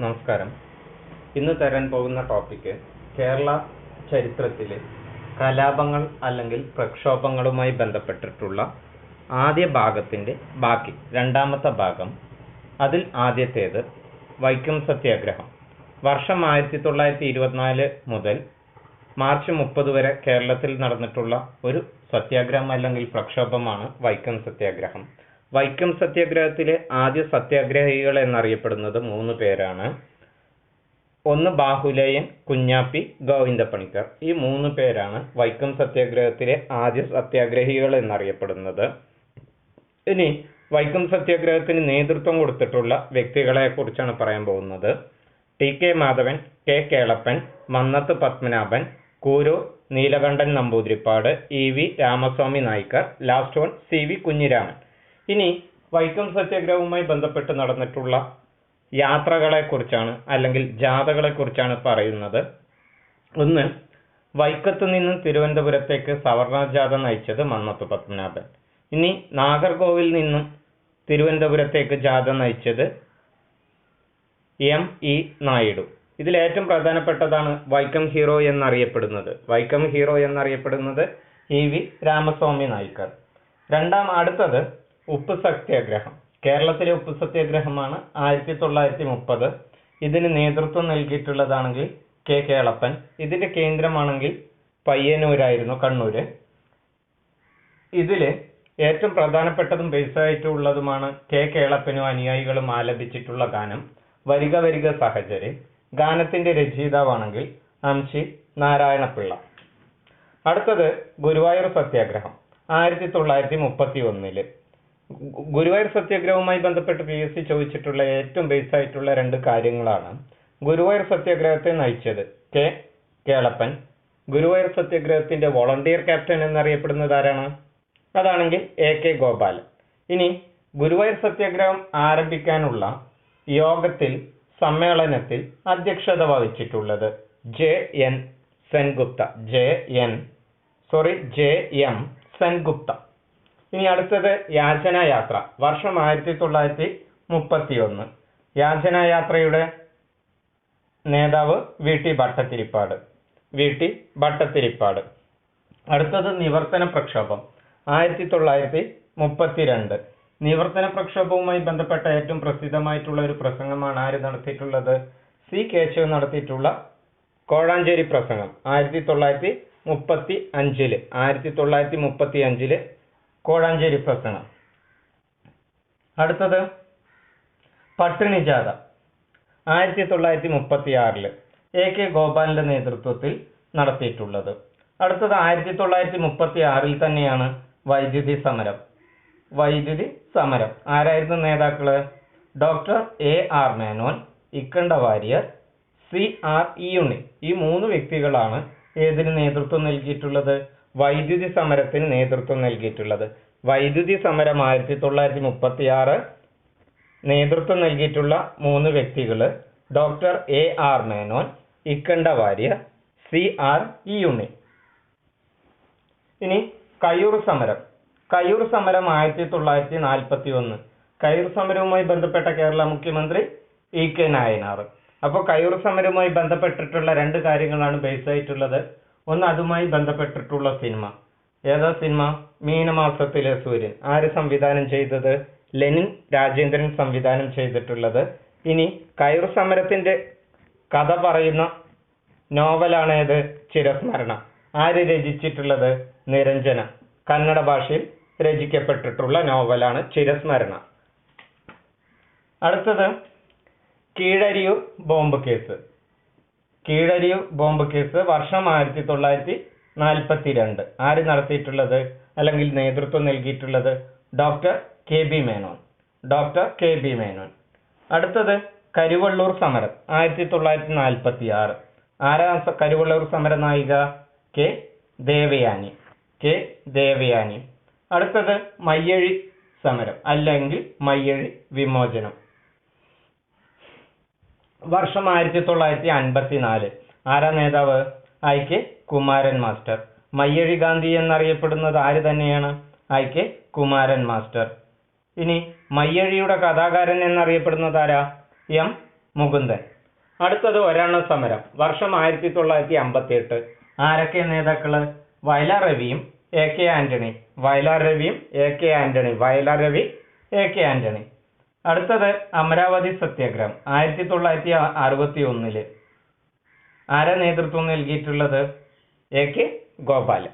നമസ്കാരം. ഇന്ന് തരാൻ പോകുന്ന ടോപ്പിക്ക് കേരള ചരിത്രത്തിലെ കലാപങ്ങൾ അല്ലെങ്കിൽ പ്രക്ഷോഭങ്ങളുമായി ബന്ധപ്പെട്ടിട്ടുള്ള ആദ്യ ഭാഗത്തിന്റെ ബാക്കി രണ്ടാമത്തെ ഭാഗം അതിൽ ആദ്യത്തേത് വൈക്കം സത്യാഗ്രഹം. വർഷം ആയിരത്തി തൊള്ളായിരത്തി ഇരുപത്തിനാല് മുതൽ മാർച്ച് മുപ്പത് വരെ കേരളത്തിൽ നടന്നിട്ടുള്ള ഒരു സത്യാഗ്രഹം അല്ലെങ്കിൽ പ്രക്ഷോഭമാണ് വൈക്കം സത്യാഗ്രഹം. വൈക്കം സത്യാഗ്രഹത്തിലെ ആദ്യ സത്യാഗ്രഹികൾ എന്നറിയപ്പെടുന്നത് മൂന്ന് പേരാണ്. ഒന്ന് ബാഹുലേയൻ കുഞ്ഞാപ്പി ഗോവിന്ദപ്പണിക്കർ. ഈ മൂന്ന് പേരാണ് വൈക്കം സത്യാഗ്രഹത്തിലെ ആദ്യ സത്യാഗ്രഹികൾ എന്നറിയപ്പെടുന്നത്. ഇനി വൈക്കം സത്യാഗ്രഹത്തിന് നേതൃത്വം കൊടുത്തിട്ടുള്ള വ്യക്തികളെ കുറിച്ചാണ് പറയാൻ പോകുന്നത്. T K Madhavan K Kelappan Mannathu Padmanabhan Kurur Neelakantan Namboodiripad E V Ramaswamy Naicker last one C V Kunjiraman. ഇനി വൈക്കം സത്യാഗ്രഹവുമായി ബന്ധപ്പെട്ട് നടന്നിട്ടുള്ള യാത്രകളെ കുറിച്ചാണ് അല്ലെങ്കിൽ ജാഥകളെ കുറിച്ചാണ് പറയുന്നത്. ഒന്ന് വൈക്കത്ത് നിന്നും തിരുവനന്തപുരത്തേക്ക് സവർണ ജാഥ നയിച്ചത് മന്നത്ത് പത്മനാഭൻ. ഇനി നാഗർകോവിൽ നിന്നും തിരുവനന്തപുരത്തേക്ക് ജാഥ നയിച്ചത് എം ഇ നായിഡു. ഇതിൽ ഏറ്റവും പ്രധാനപ്പെട്ടതാണ് വൈക്കം ഹീറോ എന്നറിയപ്പെടുന്നത്. വൈക്കം ഹീറോ എന്നറിയപ്പെടുന്നത് ഇ വി രാമസ്വാമി നായിക്കർ രണ്ടാം അടുത്തത് ഉപ്പ് സത്യാഗ്രഹം. കേരളത്തിലെ ഉപ്പ് സത്യാഗ്രഹമാണ് ആയിരത്തി തൊള്ളായിരത്തി മുപ്പത് ഇതിന് നേതൃത്വം നൽകിയിട്ടുള്ളതാണെങ്കിൽ കെ കേളപ്പൻ. ഇതിന്റെ കേന്ദ്രമാണെങ്കിൽ പയ്യന്നൂരായിരുന്നു കണ്ണൂര്. ഇതിൽ ഏറ്റവും പ്രധാനപ്പെട്ടതും ബേസായിട്ടുള്ളതുമാണ് കെ കേളപ്പനും അനുയായികളും ആലപിച്ചിട്ടുള്ള ഗാനം വരിക വരിക സഹചര്. ഗാനത്തിന്റെ രചയിതാവാണെങ്കിൽ അംശി നാരായണപിള്ള. അടുത്തത് ഗുരുവായൂർ സത്യാഗ്രഹം ആയിരത്തി തൊള്ളായിരത്തി മുപ്പത്തി ഒന്നിൽ ഗുരുവായൂർ സത്യാഗ്രഹവുമായി ബന്ധപ്പെട്ട് പി എസ് സി ചോദിച്ചിട്ടുള്ള ഏറ്റവും ബേസ് ആയിട്ടുള്ള രണ്ട് കാര്യങ്ങളാണ്. ഗുരുവായൂർ സത്യാഗ്രഹത്തെ നയിച്ചത് കെ. കേളപ്പൻ. ഗുരുവായൂർ സത്യാഗ്രഹത്തിന്റെ വോളണ്ടിയർ ക്യാപ്റ്റൻ എന്നറിയപ്പെടുന്നത് ആരാണ്? അതാണെങ്കിൽ എ. കെ. ഗോപാലൻ. ഇനി ഗുരുവായൂർ സത്യാഗ്രഹം ആരംഭിക്കാനുള്ള യോഗത്തിൽ സമ്മേളനത്തിൽ അധ്യക്ഷത വഹിച്ചിട്ടുള്ളത് J. N. Sengupta. J. N. Sorry J. M. Sengupta. ഇനി അടുത്തത് യാചനായാത്ര വർഷം ആയിരത്തി തൊള്ളായിരത്തി മുപ്പത്തി ഒന്ന് യാചനായാത്രയുടെ നേതാവ് V. T. Bhattathiripad V. T. Bhattathiripad അടുത്തത് നിവർത്തന പ്രക്ഷോഭം. ആയിരത്തി തൊള്ളായിരത്തി മുപ്പത്തിരണ്ട്. നിവർത്തന പ്രക്ഷോഭവുമായി ബന്ധപ്പെട്ട ഏറ്റവും പ്രസിദ്ധമായിട്ടുള്ള ഒരു പ്രസംഗമാണ് ആര് നടത്തിയിട്ടുള്ളത്? സി. കേശവ് നടത്തിയിട്ടുള്ള കോഴാഞ്ചേരി പ്രസംഗം. ആയിരത്തി തൊള്ളായിരത്തി മുപ്പത്തി അഞ്ചിൽ ആയിരത്തി തൊള്ളായിരത്തി മുപ്പത്തി അഞ്ചിൽ കോഴാഞ്ചേരി പ്രസംഗം. അടുത്തത് പട്ടിണി ജാഥ ആയിരത്തി തൊള്ളായിരത്തി മുപ്പത്തി ആറിൽ എ കെ ഗോപാലിന്റെ നേതൃത്വത്തിൽ നടത്തിയിട്ടുള്ളത്. അടുത്തത് ആയിരത്തി തൊള്ളായിരത്തി മുപ്പത്തി ആറിൽ തന്നെയാണ് വൈദ്യുതി സമരം. വൈദ്യുതി സമരം. ആരായിരുന്നു നേതാക്കൾ doctor A R Menon Ikkanda Warrier C R E Iyyunni ഈ മൂന്ന് വ്യക്തികളാണ് ഏതിന് നേതൃത്വം നൽകിയിട്ടുള്ളത്? വൈദ്യുതി സമരത്തിന് നേതൃത്വം നൽകിയിട്ടുള്ളത്. വൈദ്യുതി സമരം ആയിരത്തി തൊള്ളായിരത്തി മുപ്പത്തി ആറ് നേതൃത്വം നൽകിയിട്ടുള്ള മൂന്ന് വ്യക്തികൾ doctor A R Menon Ikkanda Warrier C R Iyyunni. ഇനി കയ്യൂർ സമരം. കയ്യൂർ സമരം ആയിരത്തി തൊള്ളായിരത്തി നാൽപ്പത്തി ഒന്ന് കയ്യൂർ സമരവുമായി ബന്ധപ്പെട്ട കേരള മുഖ്യമന്ത്രി ഇ കെ നായനാർ. അപ്പോൾ കയ്യൂർ സമരവുമായി ബന്ധപ്പെട്ടിട്ടുള്ള രണ്ട് കാര്യങ്ങളാണ് ബേസ് ആയിട്ടുള്ളത്. ഒന്ന് അതുമായി ബന്ധപ്പെട്ടിട്ടുള്ള സിനിമ. ഏതാ സിനിമ? മീനമാസത്തിലെ സൂര്യൻ. ആര് സംവിധാനം ചെയ്തത്? ലെനിൻ രാജേന്ദ്രൻ സംവിധാനം ചെയ്തിട്ടുള്ളത്. ഇനി കയർ സമരത്തിന്റെ കഥ പറയുന്ന നോവലാണ് ഏത്? ചിരസ്മരണ. ആര് രചിച്ചിട്ടുള്ളത്? നിരഞ്ജന. കന്നഡ ഭാഷയിൽ രചിക്കപ്പെട്ടിട്ടുള്ള നോവലാണ് ചിരസ്മരണ. അടുത്തത് Keezhariyur bomb case. Keezhariyur bomb case വർഷം ആയിരത്തി തൊള്ളായിരത്തി നാൽപ്പത്തി രണ്ട് ആര് നടത്തിയിട്ടുള്ളത്? അല്ലെങ്കിൽ നേതൃത്വം നൽകിയിട്ടുള്ളത്? Doctor K B Menon. Doctor K B Menon. അടുത്തത് കരുവള്ളൂർ സമരം ആയിരത്തി തൊള്ളായിരത്തി നാൽപ്പത്തി ആറ് ആരാ കരുവള്ളൂർ സമര നായിക? കെ ദേവയാനി. കെ ദേവയാനി. അടുത്തത് മയ്യഴി സമരം അല്ലെങ്കിൽ മയ്യഴി വിമോചനം. വർഷം ആയിരത്തി തൊള്ളായിരത്തി അൻപത്തി നാല് ആരാ നേതാവ്? I K Kumaran master. Mayyazhi Gandhi എന്നറിയപ്പെടുന്നത് ആര് തന്നെയാണ്? I K Kumaran master. ഇനി മയ്യഴിയുടെ കഥാകാരൻ എന്നറിയപ്പെടുന്നത് ആരാ? എം മുകുന്ദൻ. അടുത്തത് ഒരെണ്ണ സമരം. വർഷം ആയിരത്തി തൊള്ളായിരത്തി അമ്പത്തി എട്ട് ആരൊക്കെ നേതാക്കൾ? വയലാർ രവിയും A K Antony. Vayalar രവിയും A K Antony. Vayalar Ravi A K Antony. അടുത്തത് അമരാവതി സത്യാഗ്രഹം ആയിരത്തി തൊള്ളായിരത്തി അറുപത്തി ഒന്നിൽ ആരാ നേതൃത്വം നൽകിയിട്ടുള്ളത്? A K Gopalan.